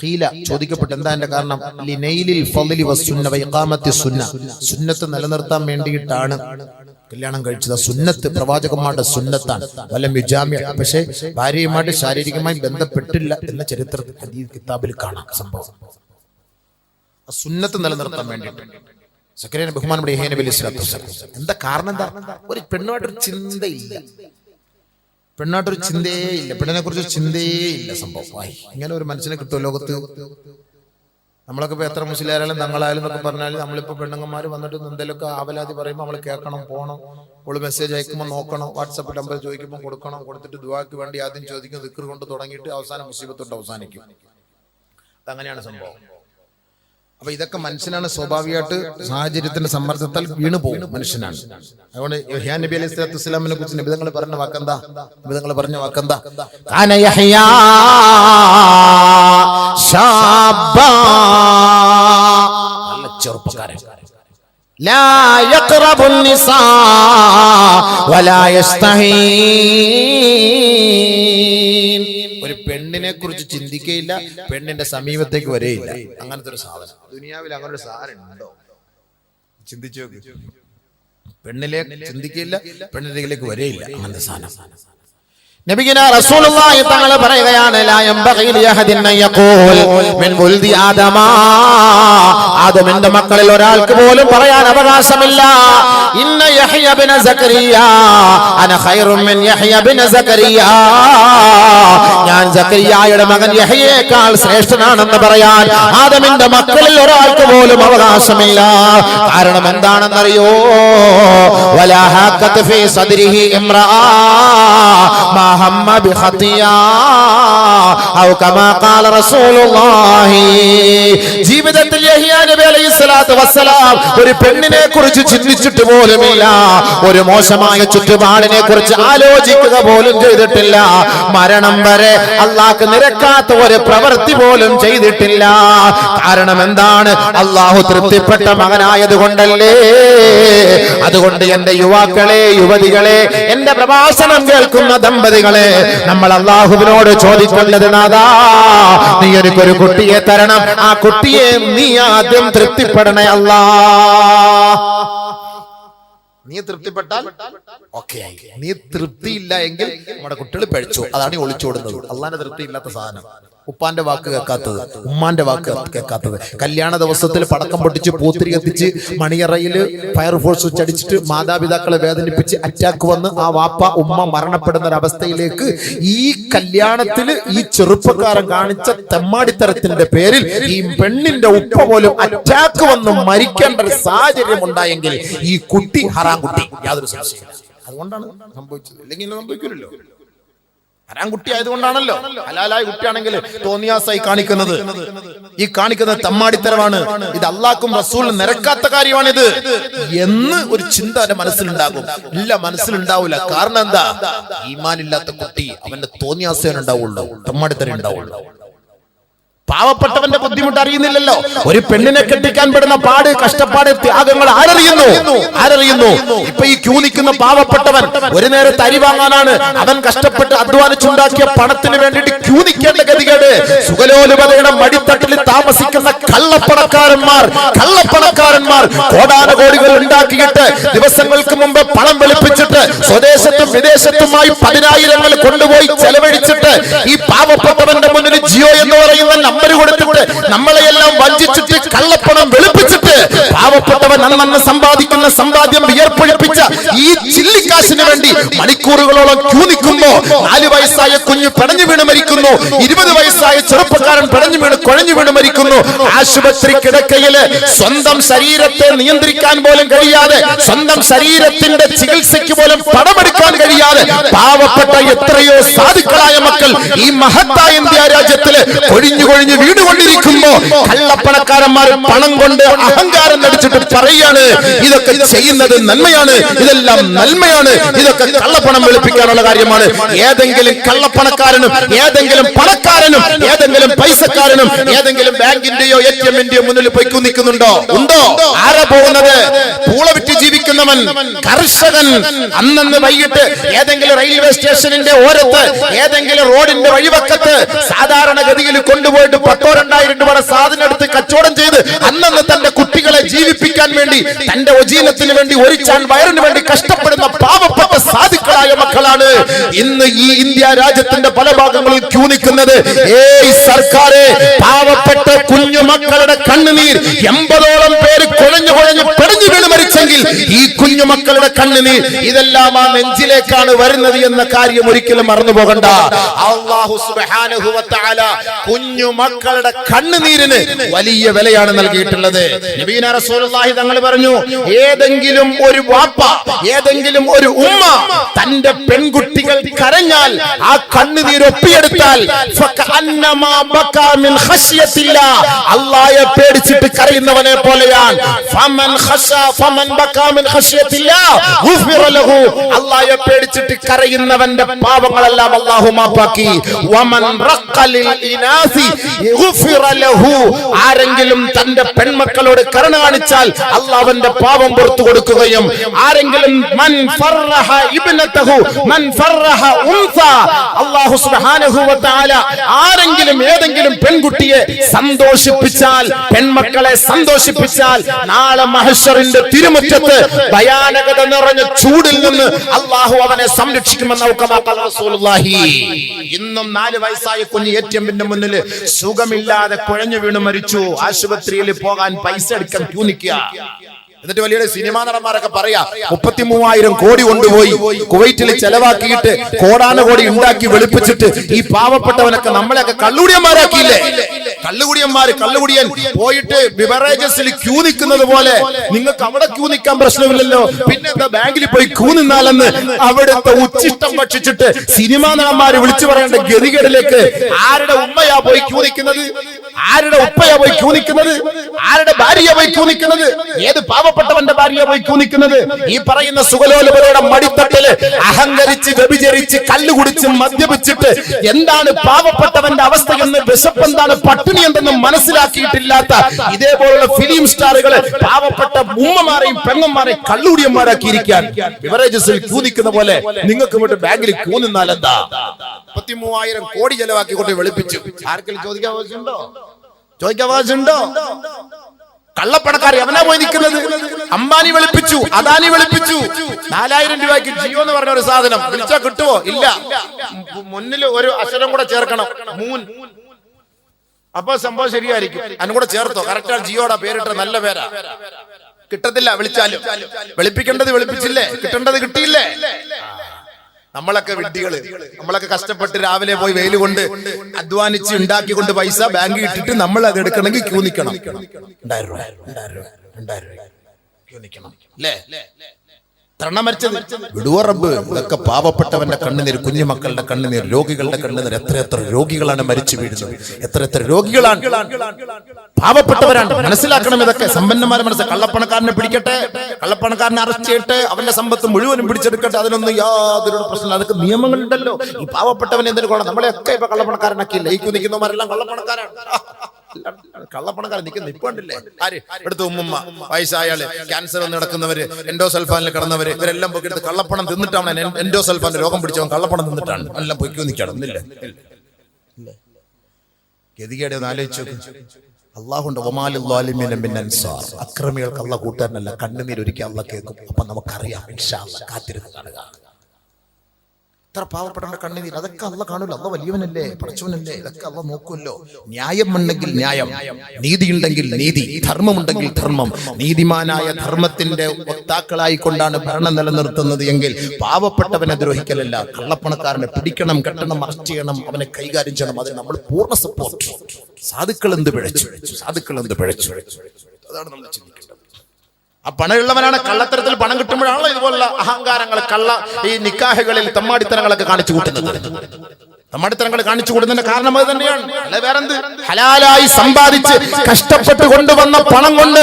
ഖീല ചോദിക്കപ്പെട്ടു. എന്താ എന്റെ കാരണം? ലിനൈലിൽ ഫളിലി വസ്സുന്ന വൈഖാമത്തി സുന്ന സുന്നത്ത് നിലനിർത്താൻ വേണ്ടിയിട്ടാണ് കല്യാണം കഴിച്ചത്. സുന്നത്ത് പ്രവാചകന്മാരുടെ സുന്നത്താണ്. വല്ല മിജാമ്യ പക്ഷേ ഭാര്യയുമായിട്ട് ശാരീരികമായി ബന്ധപ്പെട്ടില്ല എന്ന ചരിത്രത്തിൽ ഹദീസ് കിതാബിൽ കാണാം സംഭവം. സുന്നത്ത് നിലനിർത്താൻ വേണ്ടിയിട്ട്. സക്കരിയ ബഹുമാനപ്പെട്ട ഹേനബലി എന്താ കാരണം എന്താ ഒരു പെണ്ണുമായിട്ടൊരു ചിന്തയില്ല. പെണ്ണായിട്ടൊരു ചിന്തയേ ഇല്ല പെണ്ണിനെ കുറിച്ച് ചിന്തയേ ഇല്ല സംഭവം. വായ്. ഇങ്ങനെ ഒരു മനുഷ്യനെ കിട്ടുമോ ലോകത്ത്. നമ്മളൊക്കെ ഇപ്പൊ എത്ര മുസ്ലിയാരായാലും തങ്ങളായാലും എന്നൊക്കെ പറഞ്ഞാൽ നമ്മളിപ്പോ പെണ്ണുങ്ങന്മാർ വന്നിട്ട് എന്തെങ്കിലുമൊക്കെ ആവലാതി പറയുമ്പോൾ നമ്മൾ കേൾക്കണം പോകണം ഓൾ മെസ്സേജ് അയക്കുമ്പോൾ നോക്കണം. വാട്സപ്പ് നമ്പർ ചോദിക്കുമ്പോൾ കൊടുക്കണം. കൊടുത്തിട്ട് ദുവാക്ക് വേണ്ടി ആദ്യം ചോദിക്കും. ദിക്കർ കൊണ്ട് തുടങ്ങിയിട്ട് അവസാനം മുസീബത്തോട്ട് അവസാനിക്കും. അതങ്ങനെയാണ് സംഭവം. അപ്പൊ ഇതൊക്കെ മനുഷ്യനാണ് സ്വാഭാവികമായിട്ട് സാഹചര്യത്തിന്റെ സമ്മർദ്ദത്താൽ വീണു പോകും മനുഷ്യനാണ് അതുകൊണ്ട് യഹ്യാ നബി അലൈഹി സ്വലാത്തു വസ്സലാമിനെ കുറിച്ച് നിബിധങ്ങൾ പറഞ്ഞ വാക്കെന്താ നിബിധങ്ങൾ പറഞ്ഞ വാക്കെന്താ كان يحيى شابا നല്ല ചെറുപ്പക്കാരൻ لا يقرب النساء ولا يستحين ഒരു പെണ്ണിനെ കുറിച്ച് ചിന്തിക്കയില്ല പെണ്ണിന്റെ സമീപത്തേക്ക് വരെയില്ല. അങ്ങനത്തെ ഒരു സാധനം. ദുനിയാവിൽ അങ്ങനെ ഒരു സാധനം ഉണ്ടോ ചിന്തിച്ചു പെണ്ണിലേക്ക് പെണ്ണിലെ ചിന്തിക്കയില്ല പെണ്ണിലേക്ക് വരെയില്ല. അങ്ങനത്തെ സാധനം. നബിഗിന റസൂലുള്ളാഹി തങ്ങൾ പറയുകയാണ് ലാ യംബഗി ലിയഹദിൻ യഖൂൽ മിൻ വുൽദി ആദമ. ആദമിന്റെ മക്കളിൽ ഒരാൾക്ക് പോലും പറയാൻ അവകാശമില്ല. ഇന്ന യഹ്യ ഇബ്ന സക്കരിയ അന ഖൈറും മിൻ യഹ്യ ഇബ്ന സക്കരിയ ഞാൻ സക്കരിയയുടെ മകൻ യഹ്യയേക്കാൾ ശ്രേഷ്ഠനാണെന്ന് പറയാൻ ആദമിന്റെ മക്കളിൽ ഒരാൾക്ക് പോലും അവകാശമില്ല. കാരണം എന്താണെന്നറിയോ? വലാ ഹാക്കത്ത് ഫീ സദ്രിഹി ഇംറാ هم بخطيئة أو كما قال رسول الله ജീവിതത്തിൽ യഹിയാ നബി അലൈഹി സ്വലാത്തു വസ്സലാം ഒരു പെണ്ണിനെ കുറിച്ച് ചിന്തിച്ചിട്ട് പോലുമില്ല ഒരു മോശമായ ചുറ്റുപാടിനെ കുറിച്ച് ആലോചിക്കുക പോലും ചെയ്തിട്ടില്ല മരണം വരെ അള്ളാഹ്ക്ക് നിരക്കാത്ത ഒരു പ്രവൃത്തി പോലും ചെയ്തിട്ടില്ല കാരണം എന്താണ് അള്ളാഹു തൃപ്തിപ്പെട്ട മകനായത് കൊണ്ടല്ലേ അതുകൊണ്ട് എന്റെ യുവാക്കളെ യുവതികളെ എന്റെ പ്രഭാഷണം കേൾക്കുന്ന ദമ്പതികളെ നമ്മൾ അള്ളാഹുവിനോട് ചോദിക്കേണ്ടത് നാദാ? നീ എനിക്കൊരു കുട്ടിയെ തരണം. ആ കുട്ടിയെ നീ ആദ്യം തൃപ്തിപ്പെടണേ അല്ലാ നീ തൃപ്തിപ്പെട്ടാൽ ഓക്കെ നീ തൃപ്തിയില്ല എങ്കിൽ നമ്മുടെ കുട്ടികൾ പഴിച്ചു അതാണ് ഒളിച്ചോടുന്നത്. അള്ളാന്റെ തൃപ്തി ഇല്ലാത്ത സാധനം. ഉപ്പാന്റെ വാക്ക് കേൾക്കാത്തത്. ഉമ്മാന്റെ വാക്ക് കേൾക്കാത്തത്. കല്യാണ ദിവസത്തിൽ പടക്കം പൊട്ടിച്ച് പൂത്തിരി കത്തിച്ച് മണിയറയിൽ ഫയർഫോഴ്സ് വെച്ചടിച്ചിട്ട് മാതാപിതാക്കളെ വേദനിപ്പിച്ച് അറ്റാക്ക് വന്ന് ആ വാപ്പ ഉമ്മ മരണപ്പെടുന്ന ഒരവസ്ഥയിലേക്ക് ഈ കല്യാണത്തിൽ ഈ ചെറുപ്പക്കാരൻ കാണിച്ച തെമ്മാടിത്തരത്തിന്റെ പേരിൽ ഈ പെണ്ണിന്റെ ഉപ്പ പോലും അറ്റാക്ക് വന്ന് മരിക്കേണ്ട ഒരു സാഹചര്യം ഉണ്ടായെങ്കിൽ ഈ കുട്ടി ഹറാം കുട്ടി. യാതൊരു സംശയമില്ല അതുകൊണ്ടാണ് സംഭവിച്ചത്. അല്ലെങ്കിൽ സംഭവിക്കില്ലല്ലോ ഹറാം കുട്ടി ആയതുകൊണ്ടാണല്ലോ ഹലാലായ കുട്ടിയാണെങ്കിൽ തോന്നിയാസായി കാണിക്കുന്നത്. ഈ കാണിക്കുന്ന തമ്മാടിത്തരമാണ്. ഇത് അള്ളാക്കും റസൂലിനും നിരക്കാത്ത കാര്യമാണിത്. എന്ന് ഒരു ചിന്ത അവന്റെ മനസ്സിലുണ്ടാകും. ഇല്ല മനസ്സിലുണ്ടാവില്ല. കാരണം എന്താ? ഈമാനില്ലാത്ത കുട്ടി അവന്റെ തോന്നിയാസേനുണ്ടാവുള്ളൂ തമ്മാടിത്തരം ഉണ്ടാവുള്ളൂ. പാവപ്പെട്ടവന്റെ ബുദ്ധിമുട്ട് അറിയുന്നില്ലല്ലോ ഒരു പെണ്ണിനെ കെട്ടിക്കാൻ പെടുന്ന പാട് കഷ്ടപ്പാട് ത്യാഗങ്ങൾ ആരറിയുന്നു? ആരറിയുന്നു? ഇപ്പൊ ഈ ക്യൂ നിൽക്കുന്ന പാവപ്പെട്ടവൻ ഒരു നേരത്തെ അരി വാങ്ങാനാണ് അവൻ കഷ്ടപ്പെട്ട് അധ്വാനിച്ചുണ്ടാക്കിയ പണത്തിന് വേണ്ടിയിട്ട് ക്യൂ നിൽക്കേണ്ട ഗതികേട്. സുഖലോലുപതയുടെ മടിത്തട്ടിൽ താമസിക്കുന്ന കള്ളപ്പണക്കാരന്മാർ കള്ളപ്പണക്കാരന്മാർ കോടാനുകോടികൾ ഉണ്ടാക്കിയിട്ട് ദിവസങ്ങൾക്ക് മുമ്പ് പണം വെളുപ്പിച്ചിട്ട് സ്വദേശത്തും വിദേശത്തുമായി പതിനായിരങ്ങൾ കൊണ്ടുപോയി ചെലവഴിച്ചിട്ട് ഈ പാവപ്പെട്ടവന്റെ മുന്നിൽ ജിയോ എന്ന് പറയുന്ന നമ്പർ കൊടുത്തിട്ട് നമ്മളെയെല്ലാം വഞ്ചിച്ചിട്ട് കള്ളപ്പണം വെളുപ്പിച്ചിട്ട് പാവപ്പെട്ടവൻ അന്നന്ന് സമ്പാദിക്കുന്ന സമ്പാദ്യം വിയർപ്പൊഴിപ്പിച്ച ഈ ചില്ലിക്കാശിന് വേണ്ടി മണിക്കൂറുകളോളം ക്യൂ നിൽക്കുമ്പോ നാല് വയസ്സായ കുഞ്ഞ് പിടഞ്ഞു വീണ് മരിക്കുന്നു. ഇരുപത് വയസ്സായ ചെറുപ്പക്കാരൻ പിടഞ്ഞു വീണ് കുഴഞ്ഞു വീണ് മരിക്കുന്നു. ആശുപത്രി കിടക്കയിൽ സ്വന്തം ശരീരത്തെ നിയന്ത്രിക്കാൻ പോലും കഴിയാതെ സ്വന്തം ശരീരത്തിന്റെ ചികിത്സയ്ക്ക് പോലും പണമെടുക്കാൻ കഴിയാതെ പാവപ്പെട്ട എത്രയോ സാധുക്കളായ മക്കൾ ഈ മഹത്തായ ഇന്ത്യ കൊഴിഞ്ഞു കൊഴിഞ്ഞു വീടുകൊണ്ടിരിക്കുമ്പോ കള്ളപ്പണക്കാരന്മാർ പണം കൊണ്ട് അഹങ്കാരം നടിച്ചിട്ട് പറയാണ് ഇതൊക്കെ ചെയ്യുന്നത് നന്മയാണ് ഇതെല്ലാം നന്മയാണ്. ഇതൊക്കെ കള്ളപ്പണം വെളുപ്പിക്കാനുള്ള കാര്യമാണ്. ഏതെങ്കിലും കള്ളപ്പണക്കാരനും ഏതെങ്കിലും പണക്കാരനും ഏതെങ്കിലും പൈസക്കാരനും ഏതെങ്കിലും ബാങ്കിന്റെയോ എ ടി എമ്മിന്റെയോ മുന്നിൽ പോയി നിൽക്കുന്നുണ്ടോ? ഉണ്ടോ? ജീവിക്കുന്നവൻ കർഷകൻ അന്നന്ന് വൈകിട്ട് ഏതെങ്കിലും റെയിൽവേ സ്റ്റേഷനിന്റെ ഓരത്ത് ഏതെങ്കിലും റോഡിന്റെ വഴിവക്കത്ത് സാധാരണഗതിയിൽ കൊണ്ടുപോയിട്ട് പത്തോ രണ്ടായിരം രൂപയുടെ സാധനം എടുത്ത് കച്ചവടം ചെയ്ത് അന്നന്ന് തന്റെ കുട്ടികളെ ജീവിപ്പിക്കാൻ വേണ്ടി തന്റെ ഒജീനത്തിന് വേണ്ടി ഒരിച്ചാൻ വയറിന് വേണ്ടി കഷ്ടപ്പെടുന്ന പാവപ്പെട്ട സാധുക്കളായ മക്കളാണ് ഇന്ന് ഈ ഇന്ത്യ രാജ്യത്തിന്റെ പല ഭാഗങ്ങളിൽ ക്യൂ നിൽക്കുന്നത്. ഏയ് സർക്കാരെ പാവപ്പെട്ട കുഞ്ഞു മക്കളുടെ കണ്ണുനീർ എൺപതോളം പേര് പിടഞ്ഞു മരിച്ചെങ്കിൽ ഈ കുഞ്ഞു മക്കളുടെ കണ്ണുനീർ ഇതെല്ലാം ആ നെഞ്ചിലേക്കാണ് വരുന്നത് എന്ന കാര്യം ഒരിക്കലും മറന്നു പോകണ്ട. അള്ളാഹു സുബ്ഹാനഹു വ തആല കുഞ്ഞു മക്കളുടെ കണ്ണുനീരിന് വലിയ വിലയാണ് നൽകിയിട്ടുള്ളത്. നബീന റസൂലുള്ളാഹി തങ്ങൾ പറഞ്ഞു ഏതെങ്കിലും ഒരു വാപ്പ ഏതെങ്കിലും ഒരു ഉമ്മ തന്റെ പെൺകുട്ടികൾ കരഞ്ഞാൽ ആ കണ്ണുനീരൊപ്പിയെടുത്താൽ അള്ളായെ പേടിച്ചിട്ട് കരയുന്നവനെ പോലെയാണ്. അല്ലാഹയെ പേടിച്ചിട്ട് കരയുന്നവന്റെ പാപങ്ങളെല്ലാം അല്ലാഹു മാപ്പാക്കി. ആരെങ്കിലും തന്റെ പെൺമക്കളോട് കരുണ കാണിച്ചാൽ അള്ളാഹുവിന്റെ പാപം പുറത്തു കൊടുക്കുകയും ആരെങ്കിലും ആരെങ്കിലും ഏതെങ്കിലും പെൺകുട്ടിയെ സന്തോഷിപ്പിച്ചാൽ പെൺമക്കളെ സന്തോഷിപ്പിച്ചാൽ നാളെ മഹശറിന്റെ തിരുമുറ്റത്ത് ഭയാനകത നിറഞ്ഞ ചൂടിൽ നിന്ന് അള്ളാഹു അവനെ സംരക്ഷിക്കുമെന്ന് ഇന്നും നാല് വയസ്സായ കുഞ്ഞ് എ ടി എമ്മിന്റെ മുന്നിൽ സുഖമില്ലാതെ കുഴഞ്ഞു വീണ് മരിച്ചു. ആശുപത്രിയിൽ പോകാൻ പൈസ എടുക്കാൻ ക്യൂ നിൽക്കുക. എന്നിട്ട് വലിയ സിനിമാ നടന്മാരൊക്കെ പറയാ മുപ്പത്തി മൂവായിരം കോടി കൊണ്ടുപോയി. കുവൈറ്റിൽ ചെലവാക്കിയിട്ട് കോടാന കോടി ഉണ്ടാക്കി വെളുപ്പിച്ചിട്ട് ഈ പാവപ്പെട്ടവനൊക്കെ നമ്മളെയൊക്കെ കള്ളുകുടിയന്മാരാക്കിയില്ലേ കള്ളുകുടിയന്മാര് കള്ളുകുടിയൻ പോയിട്ട് ബിവറേജസിൽ ക്യൂ നിൽക്കുന്നത് പോലെ നിങ്ങൾക്ക് അവിടെ ക്യൂ നിൽക്കാൻ പ്രശ്നമില്ലല്ലോ. പിന്നെ എന്താ ബാങ്കിൽ പോയി ക്യൂ നിന്നാലെന്ന് അവിടുത്തെ ഉച്ചിഷ്ടം ഭക്ഷിച്ചിട്ട് സിനിമാ നടന്മാര് വിളിച്ചു പറയേണ്ട ഗതികേടിലേക്ക് ആരുടെ ഉമ്മയാ പോയി ക്യൂ നിൽക്കുന്നത്? ആരുടെ ഉപ്പയാ പോയി ക്യൂ ആരുടെ ഭാര്യ പോയി ക്യൂ ഏത് പാവപ്പെട്ടവന്റെ ഭാര്യ പോയി ക്യൂ ഈ പറയുന്ന സുഖലോലപരയുടെ മടിത്തട്ടിൽ അഹങ്കരിച്ച് വ്യഭിചരിച്ച് കല്ല് കുടിച്ച് മദ്യപിച്ചിട്ട് എന്താണ് പാവപ്പെട്ടവന്റെ അവസ്ഥ എന്ന് വിശപ്പെന്താണ് പട്ടിണി എന്തെന്ന് മനസ്സിലാക്കിയിട്ടില്ലാത്ത ഇതേപോലുള്ള ഫിലിം സ്റ്റാറുകൾ പാവപ്പെട്ട ഉമ്മമാരെയും പെങ്ങന്മാരെയും കള്ളുടിയന്മാരാക്കിയിരിക്കാൻ ബിവറേജസിൽ ക്യൂ പോലെ നിങ്ങൾക്ക് ഇങ്ങോട്ട് ബാങ്കിൽ ക്യൂ എന്താ മുപ്പത്തി മൂവായിരം കോടി ചെലവാക്കിക്കൊണ്ട് വെളുപ്പിച്ചു. ആർക്കെങ്കിലും ചോദിക്കാൻ ആവശ്യമുണ്ടോ? ചോദിക്കാൻ കള്ളപ്പണക്കാർ അവനാ പോയി നിൽക്കുന്നത്. അംബാനി വെളുപ്പിച്ചു അദാനി വെളുപ്പിച്ചു. നാലായിരം രൂപയ്ക്ക് ജിയോ എന്ന് പറഞ്ഞ ഒരു സാധനം. വിളിച്ചാ കിട്ടുവോ? ഇല്ല. മുന്നിൽ ഒരു അക്ഷരം കൂടെ ചേർക്കണം. മൂൻ. അപ്പൊ സംഭവം ശരിയായിരിക്കും. അതിനും കൂടെ ചേർത്തോ. കറക്റ്റാ ജിയോടെ പേരിട്ട നല്ല പേരാ. കിട്ടത്തില്ല വിളിച്ചാലും. വെളുപ്പിക്കേണ്ടത് വെളുപ്പിച്ചില്ലേ? കിട്ടേണ്ടത് കിട്ടിയില്ലേ? നമ്മളൊക്കെ വിഡ്ഢികൾ. നമ്മളൊക്കെ കഷ്ടപ്പെട്ട് രാവിലെ പോയി വെയിൽ കൊണ്ട് അധ്വാനിച്ച് ഉണ്ടാക്കിക്കൊണ്ട് പൈസ ബാങ്കിൽ ഇട്ടിട്ട് നമ്മൾ അത് എടുക്കണമെങ്കിൽ ക്യൂ നിൽക്കണം രണ്ടായിരം രൂപ രണ്ടായിരം രൂപ രണ്ടായിരം രൂപ. ക്യൂ നിൽക്കണം അല്ലേ തരണം മരിച്ചത് വിടുവോ റബ്ബ്? ഇതൊക്കെ പാവപ്പെട്ടവന്റെ കണ്ണുനീർ കുഞ്ഞുമക്കളുടെ കണ്ണുനീർ രോഗികളുടെ കണ്ണുനീർ എത്ര എത്ര രോഗികളാണ് മരിച്ചു വീഴുന്നത്. എത്ര എത്ര രോഗികളാണ് പാവപ്പെട്ടവരാണ്. മനസ്സിലാക്കണം ഇതൊക്കെ. സമ്പന്നന്മാരെ മനസ്സിൽ കള്ളപ്പണക്കാരനെ പിടിക്കട്ടെ. കള്ളപ്പണക്കാരനെ അറസ്റ്റ് ചെയ്യട്ടെ. അവന്റെ സമ്പത്ത് മുഴുവനും പിടിച്ചെടുക്കട്ടെ. അതിനൊന്നും യാതൊരു പ്രശ്നമില്ല. അതൊക്കെ നിയമങ്ങളുണ്ടല്ലോ. ഈ പാവപ്പെട്ടവൻ എന്തിനു കൊള്ളാം. നമ്മളെയൊക്കെ ഇപ്പൊ കള്ളപ്പണക്കാരനാക്കിയില്ല ഈ കള്ളപ്പണക്കാരാണ്. കള്ളപ്പണക്കാരൻ നിൽക്കുന്ന ഇപ്പൊ ഉണ്ടല്ലേ ആര്? എടുത്ത് ഉമ്മുമ്മ. വയസ്സായാൾ ക്യാൻസർ വന്ന് കിടക്കുന്നവര് എൻഡോസൽഫാനിൽ കിടന്നവര് ഇവരെല്ലാം പോയി എടുത്ത് കള്ളപ്പണം തിന്നിട്ടാണ് എൻഡോസൽഫാന്റെ രോഗം പിടിച്ചവൻ കള്ളപ്പണം തിന്നിട്ടാണ്. എല്ലാം പൊയ്ക്കു നിൽക്കണം ഇല്ല. ഗതികേടെ ഒന്ന് ആലോചിച്ചു അള്ളാഹുണ്ട് അക്രമികൾക്ക് അള്ള കൂട്ടാനല്ല കണ്ണുനീർ ഒരിക്കൽ അള്ള കേൾക്കും. അപ്പൊ നമുക്കറിയാം കാത്തിരുന്ന് കാണുക. ഇത്ര പാവപ്പെട്ടവന്റെ കണ്ണുനീർ അതൊക്കെ അല്ല കാണൂല. അല്ല വലിയവനല്ലേ പഠിച്ചവനല്ലേ ഇതൊക്കെ അല്ല നോക്കുമല്ലോ ന്യായം ഉണ്ടെങ്കിൽ ന്യായം. നീതി ഉണ്ടെങ്കിൽ നീതി. ധർമ്മമുണ്ടെങ്കിൽ ധർമ്മം. നീതിമാനായ ധർമ്മത്തിന്റെ വക്താക്കളായി കൊണ്ടാണ് ഭരണം നിലനിർത്തുന്നത് എങ്കിൽ പാവപ്പെട്ടവനെ ദ്രോഹിക്കലല്ല. കള്ളപ്പണക്കാരനെ പിടിക്കണം കെട്ടണം അറസ്റ്റ് ചെയ്യണം അവനെ കൈകാര്യം ചെയ്യണം. അതിന് നമ്മൾ പൂർണ സപ്പോർട്ട് സാധുക്കൾ എന്ത് പിഴച്ചു? സാധുക്കൾ എന്ത് പിഴച്ചു? അതാണ് നമ്മൾ ചിന്തിക്കേണ്ടത്. ആ പണമുള്ളവനാണ് കള്ളത്തരത്തിൽ പണം കിട്ടുമ്പോഴാണല്ലോ ഇതുപോലുള്ള അഹങ്കാരങ്ങൾ കള്ള ഈ നിക്കാഹുകളിൽ തമ്മാടിത്തരങ്ങളൊക്കെ കാണിച്ചു കൂട്ടുന്നത്. തമ്മാടിത്തരങ്ങൾ കാണിച്ചു കൂടുന്നതിന്റെ കാരണം അത് തന്നെയാണ്. അല്ലെ വേറെന്ത്? ഹലാലായി സമ്പാദിച്ച് കഷ്ടപ്പെട്ട് കൊണ്ടുവന്ന പണം കൊണ്ട്